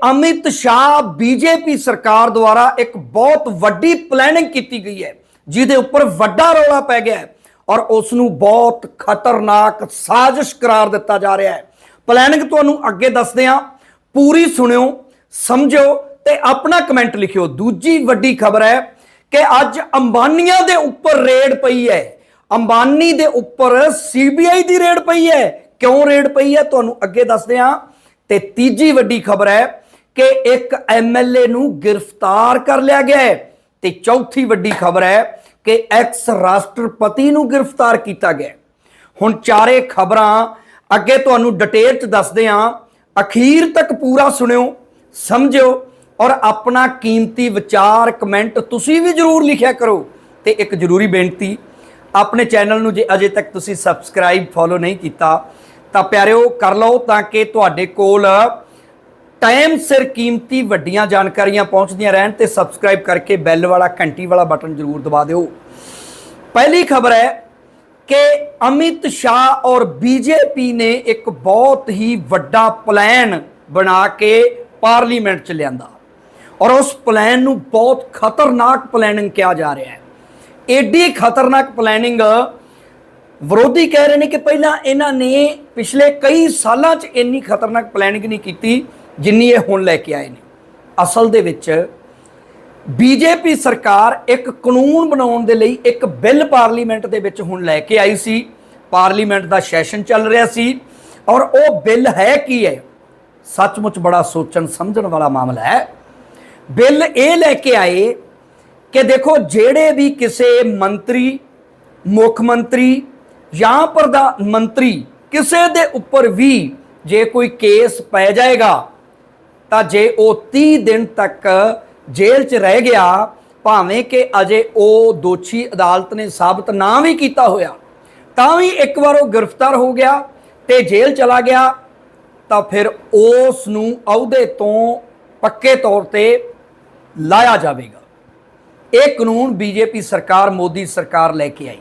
Amit Shah BJP ਸਰਕਾਰ ਦੁਆਰਾ ਇੱਕ ਬਹੁਤ ਵੱਡੀ ਪਲੈਨਿੰਗ ਕੀਤੀ ਗਈ ਹੈ, ਜਿਹਦੇ ਉੱਪਰ ਵੱਡਾ ਰੌਲਾ ਪੈ ਗਿਆ ਹੈ ਔਰ ਉਸ ਨੂੰ ਬਹੁਤ ਖਤਰਨਾਕ ਸਾਜ਼ਿਸ਼ ਕਰਾਰ ਦਿੱਤਾ ਜਾ ਰਿਹਾ ਹੈ। ਪਲੈਨਿੰਗ ਤੁਹਾਨੂੰ ਅੱਗੇ ਦੱਸਦੇ ਹਾਂ। ਪੂਰੀ ਸੁਣਿਓ, ਸਮਝਿਓ ਤੇ ਆਪਣਾ ਕਮੈਂਟ ਲਿਖਿਓ। ਦੂਜੀ ਵੱਡੀ ਖਬਰ ਹੈ ਕਿ ਅੱਜ ਅੰਬਾਨੀਆਂ ਦੇ ਉੱਪਰ ਰੇਡ ਪਈ ਹੈ। ਅੰਬਾਨੀ ਦੇ ਉੱਪਰ ਸੀਬੀਆਈ ਦੀ ਰੇਡ ਪਈ ਹੈ। ਕਿਉਂ ਰੇਡ ਪਈ ਹੈ, ਤੁਹਾਨੂੰ ਅੱਗੇ ਦੱਸਦੇ ਹਾਂ। ਤੇ ਤੀਜੀ ਵੱਡੀ ਖਬਰ ਹੈ ਕਿ ਇੱਕ ਐਮਐਲਏ ਨੂੰ ਗ੍ਰਿਫਤਾਰ ਕਰ ਲਿਆ ਗਿਆ ਹੈ। ਤੇ ਚੌਥੀ ਵੱਡੀ ਖਬਰ ਹੈ ਕਿ ਐਕਸ ਰਾਸ਼ਟਰਪਤੀ ਨੂੰ ਗ੍ਰਿਫਤਾਰ ਕੀਤਾ ਗਿਆ ਹੁਣ ਚਾਰੇ ਖਬਰਾਂ ਅੱਗੇ ਤੁਹਾਨੂੰ ਡਿਟੇਲ ਚ ਦੱਸਦੇ ਹਾਂ। ਅਖੀਰ ਤੱਕ ਪੂਰਾ ਸੁਣਿਓ, ਸਮਝਿਓ ਔਰ ਆਪਣਾ ਕੀਮਤੀ ਵਿਚਾਰ ਕਮੈਂਟ ਤੁਸੀਂ ਵੀ ਜਰੂਰ ਲਿਖਿਆ ਕਰੋ। ਤੇ ਇੱਕ ਜ਼ਰੂਰੀ ਬੇਨਤੀ, ਆਪਣੇ ਚੈਨਲ ਨੂੰ ਜੇ ਅਜੇ ਤੱਕ ਤੁਸੀਂ ਸਬਸਕ੍ਰਾਈਬ ਫੋਲੋ ਨਹੀਂ ਕੀਤਾ, ਤਾਂ ਪਿਆਰਿਓ ਕਰ ਲਓ ਤਾਂ ਕਿ ਤੁਹਾਡੇ ਕੋਲ ਟਾਈਮ ਸਿਰ ਕੀਮਤੀ ਵੱਡੀਆਂ ਜਾਣਕਾਰੀਆਂ ਪਹੁੰਚਦੀਆਂ ਰਹਿਣ ਤੇ ਸਬਸਕ੍ਰਾਈਬ ਕਰਕੇ ਬੈਲ ਵਾਲਾ ਘੰਟੀ ਵਾਲਾ ਬਟਨ ਜ਼ਰੂਰ ਦਬਾ ਦਿਓ। ਪਹਿਲੀ ਖਬਰ ਹੈ ਕਿ ਅਮਿਤ ਸ਼ਾਹ ਔਰ ਬੀਜੇਪੀ ਨੇ ਇੱਕ ਬਹੁਤ ਹੀ ਵੱਡਾ ਪਲਾਨ ਬਣਾ ਕੇ ਪਾਰਲੀਮੈਂਟ ਚ ਲਿਆਂਦਾ। ਔਰ ਉਸ ਪਲਾਨ ਨੂੰ ਬਹੁਤ ਖਤਰਨਾਕ ਪਲੈਨਿੰਗ ਕਿਹਾ ਜਾ ਰਿਹਾ ਹੈ। ਏਡੀ ਖਤਰਨਾਕ ਪਲੈਨਿੰਗ ਵਿਰੋਧੀ ਕਹਿ ਰਹੇ ਨੇ ਕਿ ਪਹਿਲਾਂ ਇਹਨਾਂ ਨੇ ਪਿਛਲੇ ਕਈ ਸਾਲਾਂ 'ਚ ਇੰਨੀ ਖਤਰਨਾਕ ਪਲੈਨਿੰਗ ਨਹੀਂ ਕੀਤੀ। ਜਿੰਨੀ ਇਹ ਹੁਣ ਲੈ ਕੇ ਆਏ ਨੇ। ਅਸਲ ਦੇ ਵਿੱਚ ਬੀਜੇਪੀ ਸਰਕਾਰ ਇੱਕ ਕਾਨੂੰਨ ਬਣਾਉਣ ਦੇ ਲਈ ਇੱਕ ਬਿੱਲ ਪਾਰਲੀਮੈਂਟ ਦੇ ਵਿੱਚ ਹੁਣ ਲੈ ਕੇ ਆਈ ਸੀ। ਪਾਰਲੀਮੈਂਟ ਦਾ ਸੈਸ਼ਨ ਚੱਲ ਰਿਹਾ ਸੀ ਔਰ ਉਹ ਬਿੱਲ ਹੈ ਕੀ ਹੈ? ਸੱਚਮੁੱਚ ਬੜਾ ਸੋਚਣ ਸਮਝਣ ਵਾਲਾ ਮਾਮਲਾ ਹੈ। ਬਿੱਲ ਇਹ ਲੈ ਕੇ ਆਏ ਕਿ ਦੇਖੋ ਜਿਹੜੇ ਵੀ ਕਿਸੇ ਮੰਤਰੀ, ਮੁੱਖ ਮੰਤਰੀ ਜਾਂ ਪ੍ਰਧਾਨ ਮੰਤਰੀ ਕਿਸੇ ਦੇ ਉੱਪਰ ਵੀ ਜੇ ਕੋਈ ਕੇਸ ਪੈ ਜਾਏਗਾ ਤਾਂ ਜੇ ਉਹ 30 ਦਿਨ ਤੱਕ ਜੇਲ੍ਹ 'ਚ ਰਹਿ ਗਿਆ, ਭਾਵੇਂ ਕਿ ਅਜੇ ਉਹ ਦੋਸ਼ੀ ਅਦਾਲਤ ਨੇ ਸਾਬਤ ਨਾ ਵੀ ਕੀਤਾ ਹੋਇਆ, ਤਾਂ ਵੀ ਇੱਕ ਵਾਰ ਉਹ ਗ੍ਰਿਫਤਾਰ ਹੋ ਗਿਆ ਤੇ ਜੇਲ੍ਹ ਚਲਾ ਗਿਆ, ਤਾਂ ਫਿਰ ਉਸ ਨੂੰ ਅਹੁਦੇ ਤੋਂ ਪੱਕੇ ਤੌਰ ਤੇ ਲਾਇਆ ਜਾਵੇਗਾ। ਇਹ ਕਾਨੂੰਨ ਬੀਜੇਪੀ ਸਰਕਾਰ, ਮੋਦੀ ਸਰਕਾਰ ਲੈ ਕੇ ਆਈ।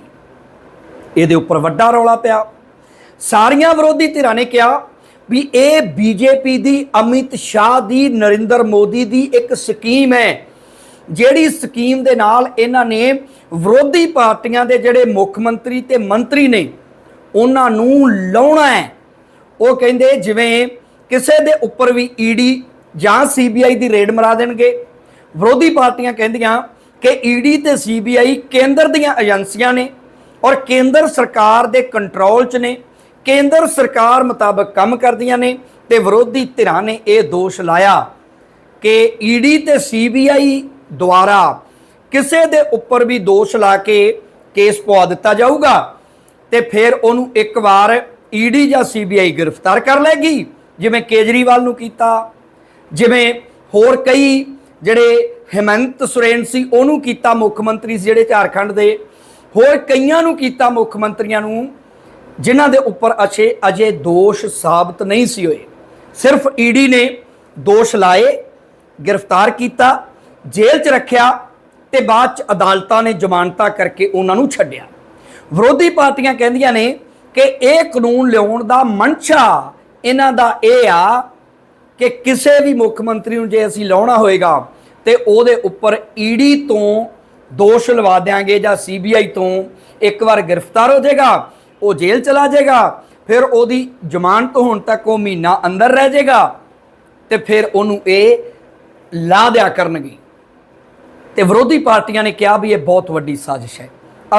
ਇਹਦੇ ਉੱਪਰ ਵੱਡਾ ਰੌਲਾ ਪਿਆ। ਸਾਰੀਆਂ ਵਿਰੋਧੀ ਧਿਰਾਂ ਨੇ ਕਿਹਾ ਵੀ ਇਹ ਬੀਜੇਪੀ ਦੀ ਅਮਿਤ ਸ਼ਾਹ ਦੀ, ਨਰਿੰਦਰ ਮੋਦੀ ਦੀ ਇੱਕ ਸਕੀਮ ਹੈ, ਜਿਹੜੀ ਸਕੀਮ ਦੇ ਨਾਲ ਇਹਨਾਂ ਨੇ ਵਿਰੋਧੀ ਪਾਰਟੀਆਂ ਦੇ ਜਿਹੜੇ ਮੁੱਖ ਮੰਤਰੀ ਤੇ ਮੰਤਰੀ ਨੇ, ਉਹਨਾਂ ਨੂੰ ਲਾਉਣਾ ਹੈ। ਉਹ ਕਹਿੰਦੇ ਜਿਵੇਂ ਕਿਸੇ ਦੇ ਉੱਪਰ ਵੀ ਈਡੀ ਜਾਂ ਸੀਬੀਆਈ ਦੀ ਰੇਡ ਮਰਾ ਦੇਣਗੇ। ਵਿਰੋਧੀ ਪਾਰਟੀਆਂ ਕਹਿੰਦੀਆਂ ਕਿ ਈਡੀ ਤੇ ਸੀਬੀਆਈ ਕੇਂਦਰ ਦੀਆਂ ਏਜੰਸੀਆਂ ਨੇ ਔਰ ਕੇਂਦਰ ਸਰਕਾਰ ਦੇ ਕੰਟਰੋਲ 'ਚ ਨੇ। ਕੇਂਦਰ ਸਰਕਾਰ ਮੁਤਾਬਕ ਕੰਮ ਕਰਦੀਆਂ ਨੇ ਤੇ ਵਿਰੋਧੀ ਧਿਰਾਂ ਨੇ ਇਹ ਦੋਸ਼ ਲਾਇਆ ਕਿ ਈਡੀ ਤੇ ਸੀਬੀਆਈ ਦੁਆਰਾ ਕਿਸੇ ਦੇ ਉੱਪਰ ਵੀ ਦੋਸ਼ ਲਾ ਕੇ ਕੇਸ ਪਵਾ ਦਿੱਤਾ ਜਾਊਗਾ ਤੇ ਫਿਰ ਉਹਨੂੰ ਇੱਕ ਵਾਰ ਈਡੀ ਜਾਂ ਸੀਬੀਆਈ ਗ੍ਰਿਫਤਾਰ ਕਰ ਲੈਗੀ ਜਿਵੇਂ ਕੇਜਰੀਵਾਲ ਨੂੰ ਕੀਤਾ, ਜਿਵੇਂ ਹੋਰ ਕਈ ਜਿਹੜੇ ਹਿਮੰਤ ਸੁਰੇਨ ਸੀ ਉਹਨੂੰ ਕੀਤਾ ਮੁੱਖ ਮੰਤਰੀ ਸੀ ਜਿਹੜੇ ਝਾਰਖੰਡ ਦੇ, ਹੋਰ ਕਈਆਂ ਨੂੰ ਕੀਤਾ ਮੁੱਖ ਮੰਤਰੀਆਂ ਨੂੰ ਜਿਨ੍ਹਾਂ ਦੇ ਉੱਪਰ ਅਛੇ ਅਜੇ ਦੋਸ਼ ਸਾਬਤ ਨਹੀਂ ਸੀ ਹੋਏ। ਸਿਰਫ ਈਡੀ ਨੇ ਦੋਸ਼ ਲਾਏ, ਗ੍ਰਿਫਤਾਰ ਕੀਤਾ, ਜੇਲ੍ਹ 'ਚ ਰੱਖਿਆ ਤੇ ਬਾਅਦ 'ਚ ਅਦਾਲਤਾਂ ਨੇ ਜ਼ਮਾਨਤਾਂ ਕਰਕੇ ਉਹਨਾਂ ਨੂੰ ਛੱਡਿਆ। ਵਿਰੋਧੀ ਪਾਰਟੀਆਂ ਕਹਿੰਦੀਆਂ ਨੇ ਕਿ ਇਹ ਕਾਨੂੰਨ ਲਿਆਉਣ ਦਾ ਮਨਸ਼ਾ ਇਹਨਾਂ ਦਾ ਇਹ ਆ ਕਿ ਕਿਸੇ ਵੀ ਮੁੱਖ ਮੰਤਰੀ ਨੂੰ ਜੇ ਅਸੀਂ ਲਾਉਣਾ ਹੋਏਗਾ ਤੇ ਉਹਦੇ ਉੱਪਰ ਈਡੀ ਤੋਂ ਦੋਸ਼ ਲਵਾ ਦਿਆਂਗੇ ਜਾਂ ਸੀਬੀਆਈ ਤੋਂ ਇੱਕ ਵਾਰ ਗ੍ਰਿਫਤਾਰ ਹੋ ਜਾਏਗਾ। ਉਹ ਜੇਲ੍ਹ ਚਲਾ ਜਾਏਗਾ, ਫਿਰ ਉਹਦੀ ਜ਼ਮਾਨਤ ਹੋਣ ਤੱਕ ਉਹ ਮਹੀਨਾ ਅੰਦਰ ਰਹਿ ਜਾਏਗਾ ਤੇ ਫਿਰ ਉਹਨੂੰ ਇਹ ਲਾ ਦਿਆ ਕਰਨਗੇ। ਤੇ ਵਿਰੋਧੀ ਪਾਰਟੀਆਂ ਨੇ ਕਿਹਾ ਵੀ ਇਹ ਬਹੁਤ ਵੱਡੀ ਸਾਜ਼ਿਸ਼ ਹੈ।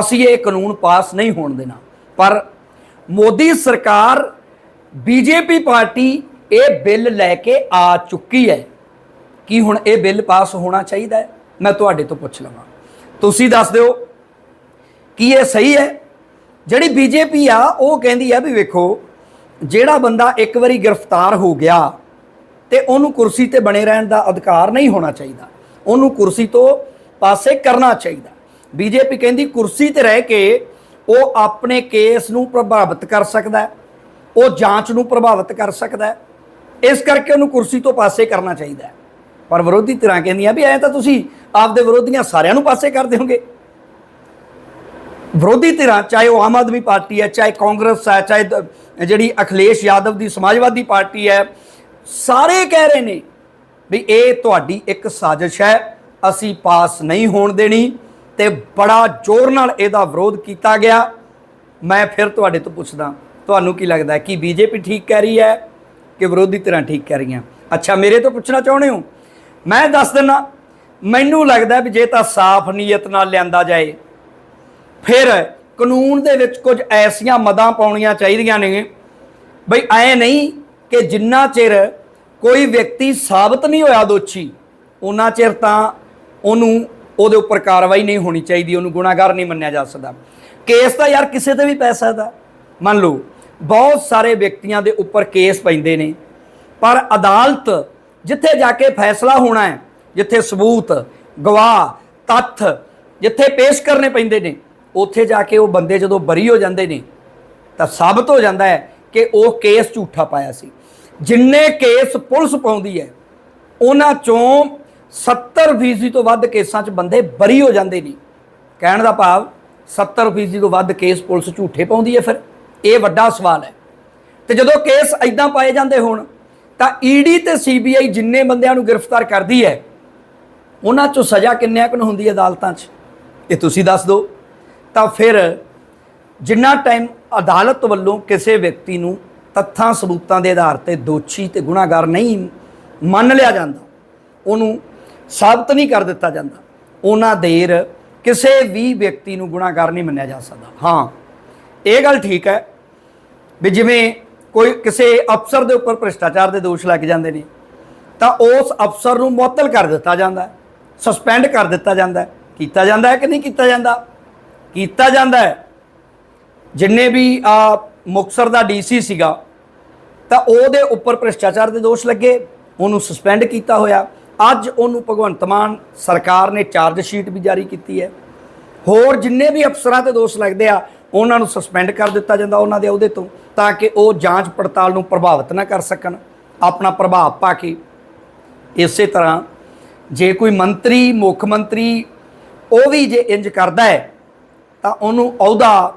ਅਸੀਂ ਇਹ ਕਾਨੂੰਨ ਪਾਸ ਨਹੀਂ ਹੋਣ ਦੇਣਾ। ਪਰ ਮੋਦੀ ਸਰਕਾਰ, ਬੀਜੇਪੀ ਪਾਰਟੀ ਇਹ ਬਿੱਲ ਲੈ ਕੇ ਆ ਚੁੱਕੀ ਹੈ। ਕੀ ਹੁਣ ਇਹ ਬਿੱਲ ਪਾਸ ਹੋਣਾ ਚਾਹੀਦਾ ਹੈ? ਮੈਂ ਤੁਹਾਡੇ ਤੋਂ ਪੁੱਛ ਲਵਾਂ। ਤੁਸੀਂ ਦੱਸ ਦਿਓ, ਕੀ ਇਹ ਸਹੀ ਹੈ? ਜਿਹੜੀ ਬੀਜੇਪੀ ਆ, ਉਹ ਕਹਿੰਦੀ ਆ ਵੀ ਵੇਖੋ, ਜਿਹੜਾ ਬੰਦਾ ਇੱਕ ਵਾਰੀ ਗ੍ਰਿਫਤਾਰ ਹੋ ਗਿਆ ਤੇ ਉਹਨੂੰ ਕੁਰਸੀ ਤੇ ਬਣੇ ਰਹਿਣ ਦਾ ਅਧਿਕਾਰ ਨਹੀਂ ਹੋਣਾ ਚਾਹੀਦਾ, ਉਹਨੂੰ ਕੁਰਸੀ ਤੋਂ ਪਾਸੇ ਕਰਨਾ ਚਾਹੀਦਾ। ਬੀਜੇਪੀ ਕਹਿੰਦੀ ਕੁਰਸੀ ਤੇ ਰਹਿ ਕੇ ਉਹ ਆਪਣੇ ਕੇਸ ਨੂੰ ਪ੍ਰਭਾਵਿਤ ਕਰ ਸਕਦਾ ਹੈ, ਉਹ ਜਾਂਚ ਨੂੰ ਪ੍ਰਭਾਵਿਤ ਕਰ ਸਕਦਾ ਹੈ, ਇਸ ਕਰਕੇ ਉਹਨੂੰ ਕੁਰਸੀ ਤੋਂ ਪਾਸੇ ਕਰਨਾ ਚਾਹੀਦਾ ਪਰ ਵਿਰੋਧੀ ਧਿਰਾਂ ਕਹਿੰਦੀਆਂ ਵੀ ਐਂ ਤਾਂ ਤੁਸੀਂ ਆਪਦੇ ਵਿਰੋਧੀਆਂ ਸਾਰਿਆਂ ਨੂੰ ਪਾਸੇ ਕਰ ਦਿਓਗੇ। ਵਿਰੋਧੀ ਧਿਰਾਂ, ਚਾਹੇ ਉਹ ਆਮ ਆਦਮੀ ਪਾਰਟੀ ਹੈ, ਚਾਹੇ ਕਾਂਗਰਸ ਹੈ, ਚਾਹੇ ਦ- ਜਿਹੜੀ ਅਖਿਲੇਸ਼ ਯਾਦਵ ਦੀ ਸਮਾਜਵਾਦੀ ਪਾਰਟੀ ਹੈ, ਸਾਰੇ ਕਹਿ ਰਹੇ ਨੇ ਵੀ ਇਹ ਤੁਹਾਡੀ ਇੱਕ ਸਾਜ਼ਿਸ਼ ਹੈ, ਅਸੀਂ ਪਾਸ ਨਹੀਂ ਹੋਣ ਦੇਣੀ ਤੇ ਬੜਾ ਜ਼ੋਰ ਨਾਲ ਇਹਦਾ ਵਿਰੋਧ ਕੀਤਾ ਗਿਆ। ਮੈਂ ਫਿਰ ਤੁਹਾਡੇ ਤੋਂ ਪੁੱਛਦਾ, ਤੁਹਾਨੂੰ ਕੀ ਲੱਗਦਾ ਹੈ ਕਿ ਬੀਜੇਪੀ ਠੀਕ ਕਹਿ ਰਹੀ ਹੈ ਕਿ ਵਿਰੋਧੀ ਧਿਰਾਂ ਠੀਕ ਕਹਿ ਰਹੀਆਂ? ਅੱਛਾ, ਮੇਰੇ ਤੋਂ ਪੁੱਛਣਾ ਚਾਹੁੰਦੇ ਹੋ? ਮੈਂ ਦੱਸ ਦਿੰਨਾ ਮੈਨੂੰ ਲੱਗਦਾ ਵੀ ਜੇ ਤਾਂ ਸਾਫ਼ ਨੀਅਤ ਨਾਲ ਲਿਆਂਦਾ ਜਾਏ ਫਿਰ ਕਾਨੂੰਨ ਦੇ ਵਿੱਚ ਕੁਝ ਐਸੀਆਂ ਮਦਾਂ ਪਾਉਣੀਆਂ ਚਾਹੀਦੀਆਂ ਨੇ। ਬਈ ਐ ਨਹੀਂ ਕਿ ਜਿੰਨਾ ਚਿਰ ਕੋਈ ਵਿਅਕਤੀ ਸਾਬਤ ਨਹੀਂ ਹੋਇਆ ਦੋਸ਼ੀ ਉਹਨਾਂ ਚਿਰ ਤਾਂ ਉਹਨੂੰ ਉਹਦੇ ਉੱਪਰ ਕਾਰਵਾਈ ਨਹੀਂ ਹੋਣੀ ਚਾਹੀਦੀ, ਉਹਨੂੰ ਗੁਨਾਹਗਾਰ ਨਹੀਂ ਮੰਨਿਆ ਜਾ ਸਕਦਾ। ਕੇਸ ਤਾਂ ਯਾਰ ਕਿਸੇ ਤੇ ਵੀ ਪੈ ਸਕਦਾ। ਮੰਨ ਲਓ, ਬਹੁਤ ਸਾਰੇ ਵਿਅਕਤੀਆਂ ਦੇ ਉੱਪਰ ਕੇਸ ਪੈਂਦੇ ਨੇ, ਪਰ ਅਦਾਲਤ ਜਿੱਥੇ ਜਾ ਕੇ ਫੈਸਲਾ ਹੋਣਾ ਹੈ, ਜਿੱਥੇ ਸਬੂਤ, ਗਵਾਹ, ਤੱਥ ਜਿੱਥੇ ਪੇਸ਼ ਕਰਨੇ ਪੈਂਦੇ ਨੇ ਉੱਥੇ ਜਾ ਕੇ ਉਹ ਬੰਦੇ ਜਦੋਂ ਬਰੀ ਹੋ ਜਾਂਦੇ ਨੇ, ਤਾਂ ਸਾਬਤ ਹੋ ਜਾਂਦਾ ਹੈ ਕਿ ਉਹ ਕੇਸ ਝੂਠਾ ਪਾਇਆ ਸੀ। ਜਿੰਨੇ ਕੇਸ ਪੁਲਿਸ ਪਾਉਂਦੀ ਹੈ, ਉਹਨਾਂ ਚੋਂ 70% ਤੋਂ ਵੱਧ ਕੇਸਾਂ 'ਚ ਬੰਦੇ ਬਰੀ ਹੋ ਜਾਂਦੇ ਨੇ। ਕਹਿਣ ਦਾ ਭਾਵ 70% ਤੋਂ ਵੱਧ ਕੇਸ ਪੁਲਿਸ ਝੂਠੇ ਪਾਉਂਦੀ ਹੈ ਫਿਰ। ਇਹ ਵੱਡਾ ਸਵਾਲ ਹੈ। ਤੇ ਜਦੋਂ ਕੇਸ ਐਦਾਂ ਪਾਏ ਜਾਂਦੇ ਹੋਣ, ਤਾਂ ਈਡੀ ਤੇ ਸੀਬੀਆਈ ਜਿੰਨੇ ਬੰਦਿਆਂ ਨੂੰ ਗ੍ਰਿਫਤਾਰ ਕਰਦੀ ਹੈ, ਉਹਨਾਂ 'ਚੋਂ ਸਜ਼ਾ ਕਿੰਨਿਆਂ ਕੁ ਹੁੰਦੀ ਹੈ ਅਦਾਲਤਾਂ 'ਚ? ਇਹ ਤੁਸੀਂ ਦੱਸ ਦਿਓ। ਤਾਂ ਫਿਰ ਜਿੰਨਾ ਟਾਈਮ ਅਦਾਲਤ ਵੱਲੋਂ ਕਿਸੇ ਵਿਅਕਤੀ ਨੂੰ ਤੱਥਾਂ ਸਬੂਤਾਂ ਦੇ ਆਧਾਰ ਤੇ ਦੋਸ਼ੀ ਤੇ ਗੁਨਾਹਗਾਰ ਨਹੀਂ ਮੰਨ ਲਿਆ ਜਾਂਦਾ, ਉਹਨੂੰ ਸਾਬਤ ਨਹੀਂ ਕਰ ਦਿੱਤਾ ਜਾਂਦਾ, ਉਹਨਾਂ ਦੇਰ ਕਿਸੇ ਵੀ ਵਿਅਕਤੀ ਨੂੰ ਗੁਨਾਹਗਾਰ ਨਹੀਂ ਮੰਨਿਆ ਜਾ ਸਕਦਾ। ਹਾਂ, ਇਹ ਗੱਲ ਠੀਕ ਹੈ ਵੀ ਜਿਵੇਂ ਕੋਈ ਕਿਸੇ ਅਫਸਰ ਦੇ ਉੱਪਰ ਭ੍ਰਿਸ਼ਟਾਚਾਰ ਦੇ ਦੋਸ਼ ਲੱਗ ਜਾਂਦੇ ਨੇ, ਤਾਂ ਉਸ ਅਫਸਰ ਨੂੰ ਮੁਅੱਤਲ ਕਰ ਦਿੱਤਾ ਜਾਂਦਾ, ਸਸਪੈਂਡ ਕਰ ਦਿੱਤਾ ਜਾਂਦਾ, ਕੀਤਾ ਜਾਂਦਾ ਹੈ ਕਿ ਨਹੀਂ ਕੀਤਾ ਜਾਂਦਾ? ਕੀਤਾ ਜਾਂਦਾ ਹੈ। ਜਿੰਨੇ ਵੀ ਆ ਮੁਕਸਰ ਦਾ ਡੀਸੀ ਸੀਗਾ, ਤਾਂ ਉਹਦੇ ਉੱਪਰ ਭ੍ਰਿਸ਼ਟਾਚਾਰ ਦੇ ਦੋਸ਼ ਲੱਗੇ, ਉਹਨੂੰ ਸਸਪੈਂਡ ਕੀਤਾ ਹੋਇਆ। ਅੱਜ ਉਹਨੂੰ ਭਗਵੰਤ ਮਾਨ ਸਰਕਾਰ ਨੇ ਚਾਰਜ ਸ਼ੀਟ ਵੀ ਜਾਰੀ ਕੀਤੀ ਹੈ। ਹੋਰ ਜਿੰਨੇ ਵੀ ਅਫਸਰਾਂ ਤੇ ਦੋਸ਼ ਲੱਗਦੇ ਆ, ਉਹਨਾਂ ਨੂੰ ਸਸਪੈਂਡ ਕਰ ਦਿੱਤਾ ਜਾਂਦਾ ਉਹਨਾਂ ਦੇ ਅਹੁਦੇ ਤੋਂ, ਤਾਂ ਕਿ ਉਹ ਜਾਂਚ ਪੜਤਾਲ ਨੂੰ ਪ੍ਰਭਾਵਿਤ ਨਾ ਕਰ ਸਕਣ, ਆਪਣਾ ਪ੍ਰਭਾਵ ਪਾ ਕੇ। ਇਸੇ ਤਰ੍ਹਾਂ ਜੇ ਕੋਈ ਮੰਤਰੀ, ਮੁੱਖ ਮੰਤਰੀ, ਉਹ ਵੀ ਜੇ ਇੰਜ ਕਰਦਾ ਹੈ ਤਾਂ ਉਹਨੂੰ ਅਹੁਦਾ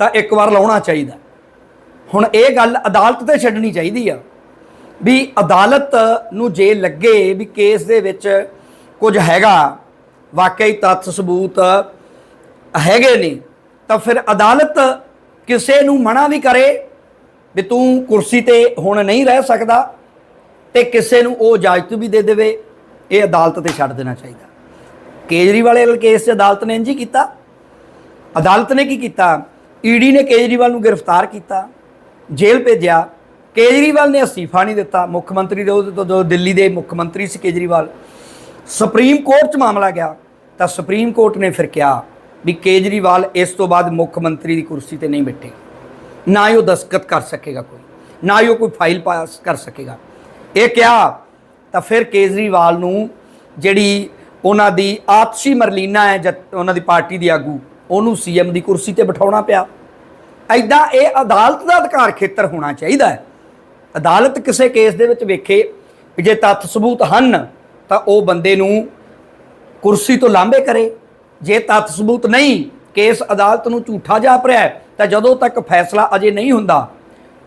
ਤਾਂ ਇੱਕ ਵਾਰ ਲਾਉਣਾ ਚਾਹੀਦਾ। ਹੁਣ ਇਹ ਗੱਲ ਅਦਾਲਤ ਤੇ ਛੱਡਣੀ ਚਾਹੀਦੀ ਆ ਵੀ ਅਦਾਲਤ ਨੂੰ ਜੇ ਲੱਗੇ ਵੀ ਕੇਸ ਦੇ ਵਿੱਚ ਕੁਝ ਹੈਗਾ, ਵਾਕਈ ਤੱਥ ਸਬੂਤ ਹੈਗੇ ਨੇ, ਤਾਂ ਫਿਰ ਅਦਾਲਤ ਕਿਸੇ ਨੂੰ ਮਨਾ ਵੀ ਕਰੇ ਵੀ ਤੂੰ ਕੁਰਸੀ ਤੇ ਹੁਣ ਨਹੀਂ ਰਹਿ ਸਕਦਾ ਤੇ ਕਿਸੇ ਨੂੰ ਉਹ ਇਜਾਜ਼ਤ ਵੀ ਦੇ ਦੇਵੇ। ਇਹ ਅਦਾਲਤ ਤੇ ਛੱਡ ਦੇਣਾ ਚਾਹੀਦਾ। ਕੇਜਰੀਵਾਲ ਕੇਸ 'ਚ ਅਦਾਲਤ ਨੇ ਇੰਜ ਹੀ ਕੀਤਾ। ਅਦਾਲਤ ਨੇ ਕੀ ਕੀਤਾ? ਈਡੀ ਨੇ ਕੇਜਰੀਵਾਲ ਨੂੰ ਗ੍ਰਿਫਤਾਰ ਕੀਤਾ, ਜੇਲ੍ਹ ਭੇਜਿਆ। ਕੇਜਰੀਵਾਲ ਨੇ ਅਸਤੀਫਾ ਨਹੀਂ ਦਿੱਤਾ। ਮੁੱਖ ਮੰਤਰੀ ਦੇ ਉਹਦੇ ਤੋਂ ਜੋ ਦਿੱਲੀ ਦੇ ਮੁੱਖ ਮੰਤਰੀ ਸੀ ਕੇਜਰੀਵਾਲ। ਸੁਪਰੀਮ ਕੋਰਟ 'ਚ ਮਾਮਲਾ ਗਿਆ ਤਾਂ ਸੁਪਰੀਮ ਕੋਰਟ ਨੇ ਫਿਰ ਕਿਹਾ ਵੀ ਕੇਜਰੀਵਾਲ ਇਸ ਤੋਂ ਬਾਅਦ ਮੁੱਖ ਮੰਤਰੀ ਦੀ ਕੁਰਸੀ ਤੇ ਨਹੀਂ ਬੈਠੇ। ਨਾ ਹੀ ਉਹ ਦਸਤਖਤ ਕਰ ਸਕੇਗਾ ਕੋਈ, ਨਾ ਹੀ ਉਹ ਕੋਈ ਫਾਈਲ ਪਾਸ ਕਰ ਸਕੇਗਾ। ਇਹ ਕਿਹਾ ਤਾਂ ਫਿਰ ਕੇਜਰੀਵਾਲ ਨੂੰ ਜਿਹੜੀ ਉਹਨਾਂ ਦੀ ਆਪਸੀ ਮਰਲੀਨਾ ਹੈ ਜਦ ਉਹਨਾਂ ਦੀ ਪਾਰਟੀ ਦੀ ਆਗੂ ਉਹਨੂੰ ਸੀਐਮ ਦੀ ਕੁਰਸੀ ਤੇ ਬਿਠਾਉਣਾ ਪਿਆ। ਐਦਾਂ ਇਹ ਅਦਾਲਤ ਦਾ ਅਧਿਕਾਰ ਖੇਤਰ ਹੋਣਾ ਚਾਹੀਦਾ ਹੈ। ਅਦਾਲਤ ਕਿਸੇ ਕੇਸ ਦੇ ਵਿੱਚ ਵੇਖੇ ਵੀ ਜੇ ਤੱਥ ਸਬੂਤ ਹਨ, ਤਾਂ ਉਹ ਬੰਦੇ ਨੂੰ ਕੁਰਸੀ ਤੋਂ ਲਾਂਭੇ ਕਰੇ। ਜੇ ਤੱਥ ਸਬੂਤ ਨਹੀਂ, ਕੇਸ ਅਦਾਲਤ ਨੂੰ ਝੂਠਾ ਜਾਪ ਰਿਹਾ ਤਾਂ ਜਦੋਂ ਤੱਕ ਫੈਸਲਾ ਅਜੇ ਨਹੀਂ ਹੁੰਦਾ,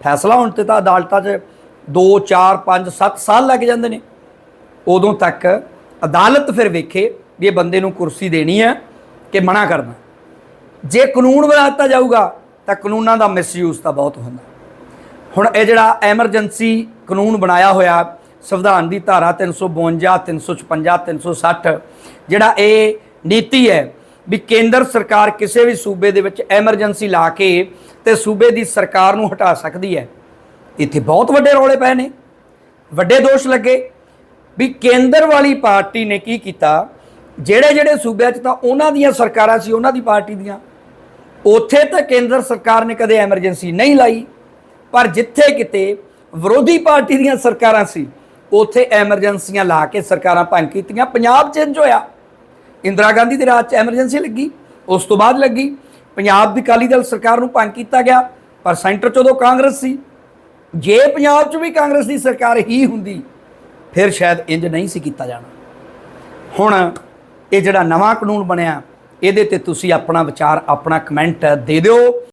ਫੈਸਲਾ ਹੋਣ ਤੇ ਤਾਂ ਅਦਾਲਤਾਂ 'ਚ 2 4 5 7 ਸਾਲ ਲੱਗ ਜਾਂਦੇ ਨੇ। ਉਦੋਂ ਤੱਕ ਅਦਾਲਤ ਫਿਰ ਵੇਖੇ ਵੀ ਇਹ ਬੰਦੇ ਨੂੰ ਕੁਰਸੀ ਦੇਣੀ ਹੈ ਕਿ ਮਨਾ ਕਰਨਾ। ਜੇ ਕਾਨੂੰਨ ਬਣਾ ਦਿੱਤਾ ਜਾਊਗਾ, ਤਾਂ ਕਾਨੂੰਨਾਂ ਦਾ ਮਿਸਯੂਜ਼ ਤਾਂ ਬਹੁਤ ਹੁੰਦਾ। ਹੁਣ ਇਹ ਜਿਹੜਾ ਐਮਰਜੈਂਸੀ ਕਾਨੂੰਨ ਬਣਾਇਆ ਹੋਇਆ, ਸੰਵਿਧਾਨ ਦੀ ਧਾਰਾ 352 356 360 ਜਿਹੜਾ ਇਹ ਨੀਤੀ ਹੈ ਵੀ ਕੇਂਦਰ ਸਰਕਾਰ ਕਿਸੇ ਵੀ ਸੂਬੇ ਦੇ ਵਿੱਚ ਐਮਰਜੈਂਸੀ ਲਾ ਕੇ ਤੇ ਸੂਬੇ ਦੀ ਸਰਕਾਰ ਨੂੰ ਹਟਾ ਸਕਦੀ ਹੈ। ਇੱਥੇ ਬਹੁਤ ਵੱਡੇ ਰੌਲੇ ਪਏ ਨੇ। ਵੱਡੇ ਦੋਸ਼ ਲੱਗੇ। ਵੀ ਕੇਂਦਰ ਵਾਲੀ ਪਾਰਟੀ ਨੇ ਕੀ ਕੀਤਾ? ਜਿਹੜੇ ਜਿਹੜੇ ਸੂਬਿਆਂ 'ਚ ਤਾਂ ਉਹਨਾਂ ਦੀਆਂ ਸਰਕਾਰਾਂ ਸੀ, ਉਹਨਾਂ ਦੀ ਪਾਰਟੀ ਦੀਆਂ। ਉੱਥੇ ਤਾਂ ਕੇਂਦਰ ਸਰਕਾਰ ਨੇ ਕਦੇ ਐਮਰਜੈਂਸੀ ਨਹੀਂ ਲਾਈ, ਪਰ ਜਿੱਥੇ ਕਿਤੇ ਵਿਰੋਧੀ ਪਾਰਟੀ ਦੀਆਂ ਸਰਕਾਰਾਂ ਸੀ, ਉੱਥੇ ਐਮਰਜੈਂਸੀਆਂ ਲਾ ਕੇ ਸਰਕਾਰਾਂ ਭੰਗ ਕੀਤੀਆਂ। ਪੰਜਾਬ ਚੇਂਜ ਹੋਇਆ। ਇੰਦਰਾ ਗਾਂਧੀ ਦੇ ਰਾਜ 'ਚ ਐਮਰਜੈਂਸੀ ਲੱਗੀ, ਉਸ ਤੋਂ ਬਾਅਦ ਲੱਗੀ। ਪੰਜਾਬ ਦੀ ਅਕਾਲੀ ਦਲ ਸਰਕਾਰ ਨੂੰ ਭੰਗ ਕੀਤਾ ਗਿਆ, ਪਰ ਸੈਂਟਰ 'ਚ ਉਦੋਂ ਕਾਂਗਰਸ ਸੀ। ਜੇ ਪੰਜਾਬ 'ਚ ਵੀ ਕਾਂਗਰਸ ਦੀ ਸਰਕਾਰ ਹੀ ਹੁੰਦੀ, ਫਿਰ ਸ਼ਾਇਦ ਇੰਜ ਨਹੀਂ ਸੀ ਕੀਤਾ ਜਾਣਾ। ਹੁਣ ਇਹ ਜਿਹੜਾ ਨਵਾਂ ਕਾਨੂੰਨ ਬਣਿਆ ਇਹਦੇ ਤੇ ਤੁਸੀਂ ਆਪਣਾ ਵਿਚਾਰ ਆਪਣਾ ਕਮੈਂਟ ਦੇ ਦਿਓ।